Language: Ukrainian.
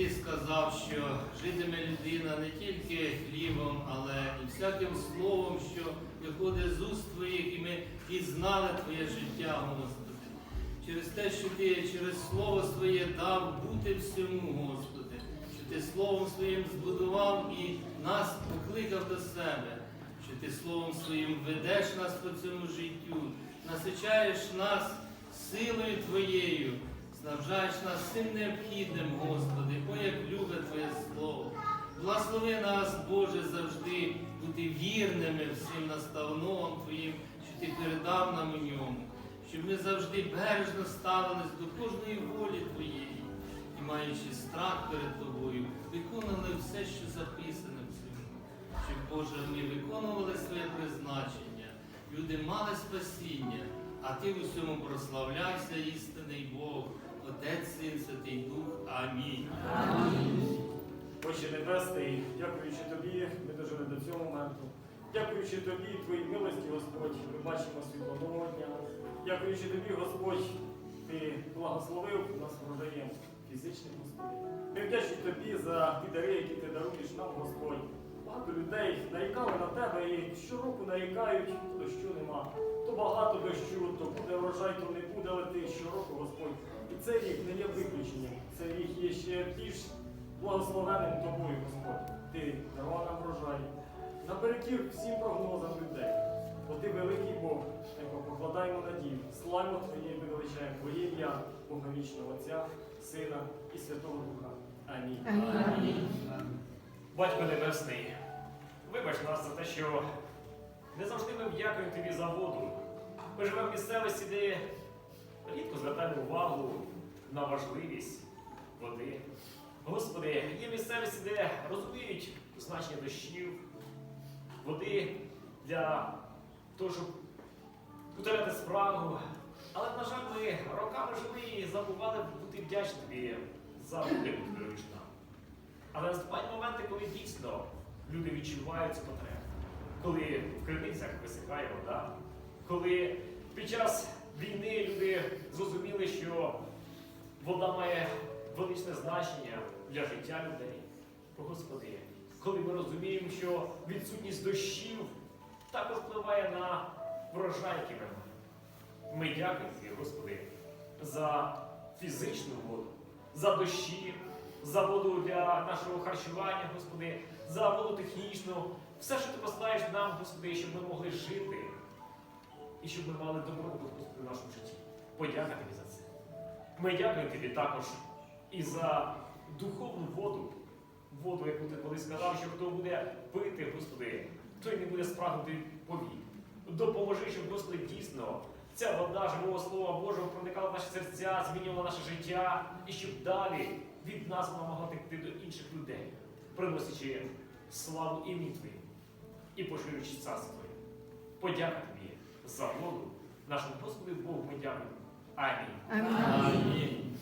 ти сказав, що житиме людина не тільки хлібом, але і всяким словом, що виходить з уст твоїх, і ми пізнали Твоє життя, Господи. Через те, що Ти через Слово Своє дав бути всьому, Господи, що Ти Словом Своїм збудував і нас покликав до себе, що Ти Словом Своїм ведеш нас по цьому життю, насичаєш нас силою Твоєю, снабжаєш нас всім необхідним, Господи, о, як любить Твоє Слово. Благослови нас, Боже, завжди бути вірними всім наставном Твоїм, що Ти передав нам у ньому, щоб ми завжди бережно ставились до кожної волі Твоєї і, маючи страх перед Тобою, виконали все, що записане в цьому, щоб, Боже, ми виконували своє призначення, люди мали спасіння, а Ти в усьому прославляйся, істинний Бог, Отець, Син, Святий Дух. Амінь. Отче Небесний, дякуючи тобі, ми дожили до цього моменту. Дякуючи тобі, твоїй милості, Господь, ми бачимо світло нового дня. Дякуючи тобі, Господь, ти благословив нас врожаєм фізичним, Господь. Ми вдячні тобі за ті дари, які ти даруєш нам, Господь. Багато людей нарікали на тебе і щороку нарікають, то дощу нема. То багато дощу, то буде врожай, то не буде, але ти щороку, Господь. І цей рік не є виключенням. Цей рік є ще більш благословенним тобою, Господь. Ти дарував нам врожай. Наперекір всім прогнозам людей. Бо ти великий Бог, якого покладаємо надію. Славимо Твоє і величаємо Твоє ім'я, Бога вічного Отця, Сина і Святого Духа. Амінь. Амінь. Батько Небесний, вибач нас за те, що не завжди ми дякуємо тобі за воду. Ми живемо в місцевості, де рідко звертаємо увагу на важливість води. Господи, є місцевості, де розуміють значення дощів, води для того, щоб утоляти спрагу. Але, на жаль, ми роками жили і забували бути вдячні тобі за воду, яку ти нам. Але наступають моменти, коли дійсно люди відчувають цю потребу. Коли в криницях висихає вода, коли під час війни люди зрозуміли, що вода має величне значення для життя людей. О, Господи, коли ми розуміємо, що відсутність дощів також впливає на врожай, який ми маємо. Ми дякуємо Господи, за фізичну воду, за дощі, за воду для нашого харчування, Господи, за воду технічну, все, що ти посилаєш нам, Господи, щоб ми могли жити і щоб ми мали добробут, Господи, в нашому житті. Подяка тобі за це. Ми дякуємо тобі також і за духовну воду, воду, яку ти колись сказав, що хто буде пити, Господи, той не буде спрагнути повік. Допоможи, щоб, Господи, дійсно ця вода живого Слова Божого проникала в наші серця, змінювала наше життя, і щоб далі від нас вона могла текти до інших людей, приносячи славу імені Твоїм і поширюючи царство Твоє. Подяка тобі за воду, нашому Господу Богу ми дякуємо. Амінь. Амінь.